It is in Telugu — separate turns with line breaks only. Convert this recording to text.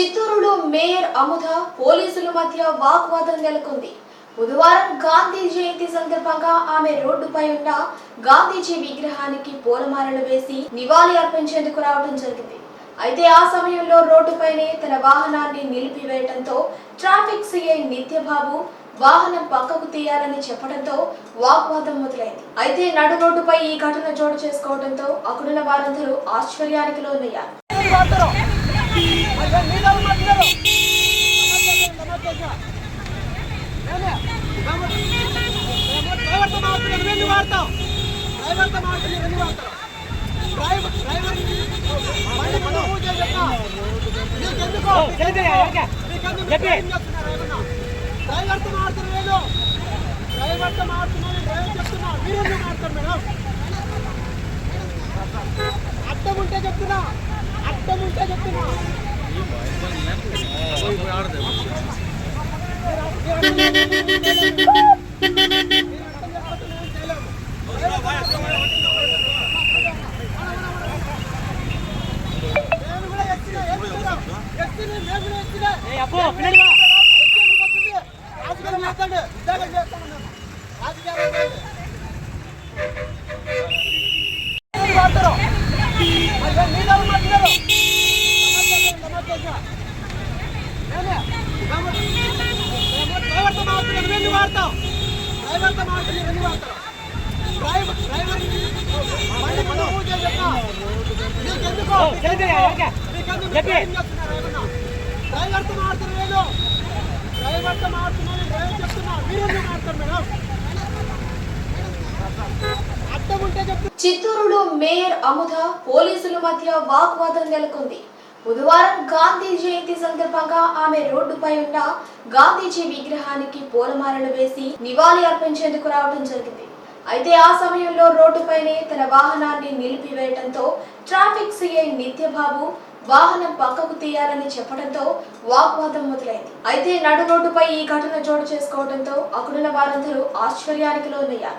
చిత్తూరులో మేయర్ అముధ పోలీసుల మధ్య వాగ్వాదం నెలకొంది. బుధవారం గాంధీ జయంతి సందర్భంగా ఆమె రోడ్డుపై ఉన్న గాంధీజీ విగ్రహానికి పూలమాలలు వేసి నివాళి అర్పించేందుకు రావడం జరిగింది. అయితే ఆ సమయంలో రోడ్డుపైనే తన వాహనాన్ని నిలిపివేయడంతో ట్రాఫిక్ సిఐ నిత్యబాబు వాహనం పక్కకు తీయాలని చెప్పడంతో వాగ్వాదం మొదలైంది. అయితే నడు రోడ్డుపై ఈ ఘటన చోటు చేసుకోవడంతో అక్కడున్న వారందరూ ఆశ్చర్యానికి లోనయ్యారు.
వాడతారు డ్రైవర్తో మాట్లాడుతున్నారు ఇవన్నీ డ్రైవర్తో డ్రైవర్ మాడుతున్నారు డ్రైవర్ చెప్తున్నా మాడతారు మేడం ఉంటే చెప్తున్నా. అడ్డం ఉంటే చెప్తున్నా నేను కూడా ఎక్కినా, రాజకీయాలు ఏమన్నా డ్రైవర్తో మాట్లాడుతున్నారు నేను డ్రైవర్తో మాట్లాడుతున్నాను డ్రైవర్ చెప్తున్నా మీరెందుకు మాట్లాడతారు మేడం? అడ్డం ఉంటే చెప్తున్నా
చిత్తూరులో మేయర్ అముద పోలీసుల మధ్య వాగ్వాదం నెలకొంది. బుధవారం గాంధీ జయంతి సందర్భంగా ఆమె రోడ్డుపై ఉన్న గాంధీజీ విగ్రహానికి పూలమాలలు వేసి నివాళి అర్పించేందుకు రావడం జరిగింది. అయితే ఆ సమయంలో రోడ్డుపైనే తన వాహనాన్ని నిలిపివేయడంతో ట్రాఫిక్ సిఐ నిత్యబాబు వాహనం పక్కకు తీయాలని చెప్పడంతో వాగ్వాదం మొదలైంది. అయితే నడు రోడ్డుపై ఈ ఘటన చోటు చేసుకోవడంతో అక్కడున్న వారందరూ ఆశ్చర్యానికి లోనయ్యారు.